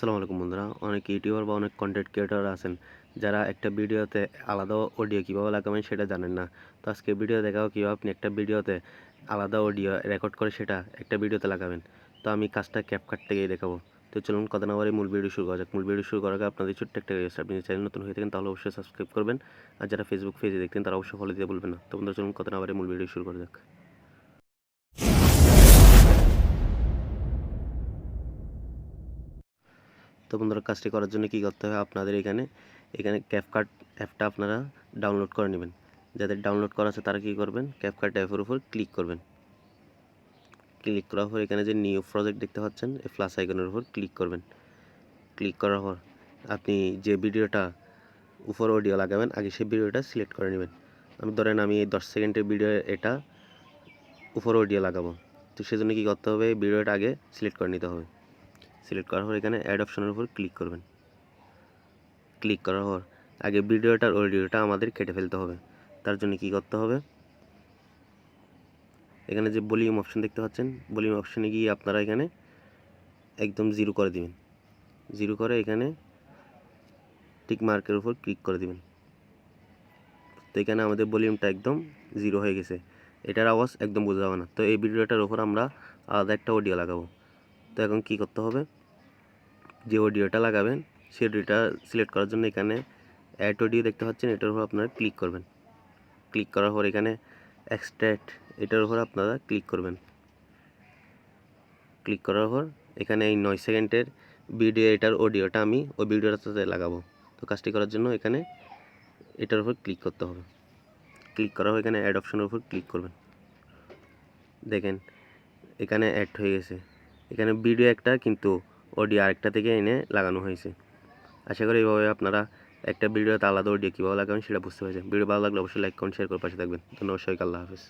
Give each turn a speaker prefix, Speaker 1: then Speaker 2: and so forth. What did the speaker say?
Speaker 1: আসসালামু আলাইকুম বন্ধুরা। অনেক ইউটিউবার বা অনেক কন্টেন্ট ক্রিয়েটর আছেন, যারা একটা ভিডিওতে আলাদা অডিও কীভাবে লাগাবেন সেটা জানেন না। তো আজকে ভিডিও দেখাও কীভাবে আপনি একটা ভিডিওতে আলাদা অডিও রেকর্ড করে সেটা একটা ভিডিওতে লাগাবেন। তো আমি কাজটা ক্যাপকাট থেকেই দেখাবো। তো চলুন কথা না বাড়ি মূল ভিডিও শুরু করা যাক। মূল ভিডিও শুরু করার আগে আপনাদের ছোট্ট একটা রিকোয়েস্ট আপনি চ্যানেল নতুন হয়ে থাকেন তাহলে অবশ্যই সাবস্ক্রাইব করবেন। আর যারা ফেসবুক পেজে দেখতেন তারা অবশ্যই ফলো দিতে ভুলবেন না। তো বন্ধুরা, চলুন কথা না বাড়ি মূল ভিডিও শুরু করা যাক। তো বন্ধুরা, কাজটি করার জন্য কী করতে হবে আপনাদের এখানে? এখানে ক্যাপকাট অ্যাপটা আপনারা ডাউনলোড করে নেবেন। যাদের ডাউনলোড করা আছে তারা কী করবেন? ক্যাপকাট অ্যাপের উপর ক্লিক করবেন। ক্লিক করার পর এখানে যে নিউ প্রজেক্ট দেখতে পাচ্ছেন, এই প্লাস আইকনের উপর ক্লিক করবেন। ক্লিক করার পর আপনি যে ভিডিওটা উপর অডিও লাগাবেন, আগে সেই ভিডিওটা সিলেক্ট করে নেবেন। আমি ধরেন আমি এই দশ সেকেন্ডের ভিডিও এটা উপর অডিও লাগাবো। তো সেজন্য কী করতে হবে? ভিডিওটা আগে সিলেক্ট করে নিতে হবে। সিলেক্ট করার পর এখানে অ্যাড অপশনের উপর ক্লিক করবেন। ক্লিক করার পর আগে ভিডিওটার অডিওটা আমাদের কেটে ফেলতে হবে। তার জন্য কি করতে হবে? এখানে যে ভলিউম অপশন দেখতে পাচ্ছেন ভলিউম অপশনে গিয়ে আপনারা এখানে একদম জিরো করে দিবেন। জিরো করে এখানে টিক মার্কের উপর ক্লিক করে দিবেন। তো এখানে আমাদের ভলিউমটা একদম জিরো হয়ে গেছে। এটার আওয়াজ একদম বোঝা যাবে না। তো এই ভিডিওটার উপর আমরা আলাদা একটা অডিও লাগাবো। এখন কি করতে হবে? যে অডিওটা লাগাবেন সেই অডিওটা সিলেক্ট করার জন্য এখানে অ্যাড অডিও দেখতে পাচ্ছেন, এটার উপর আপনারা ক্লিক করবেন। ক্লিক করার পর এখানে এক্সট্র্যাক্ট এটার উপর আপনারা ক্লিক করবেন। ক্লিক করার পর এখানে এই নয় সেকেন্ডের ভিডিও এটার অডিওটা আমি ওই ভিডিওটাতে লাগাবো। তো কাজটি করার জন্য এখানে এটার উপর ক্লিক করতে হবে। ক্লিক করা পর এখানে অ্যাড অপশনের উপর ক্লিক করবেন। দেখেন, এখানে অ্যাড হয়ে গেছে। এখানে ভিডিও একটা কিন্তু অডিও আরেকটা থেকে এনে লাগানো হয়েছে। আশা করি এইভাবে আপনারা একটা ভিডিওতে আলাদা অডিও কীভাবে লাগাবেন সেটা বুঝতে পেরেছেন। ভিডিও ভালো লাগলে অবশ্যই লাইক কমেন্ট শেয়ার করে পাশে থাকবেন। ধন্যবাদ, সবাইকে আল্লাহ হাফেজ।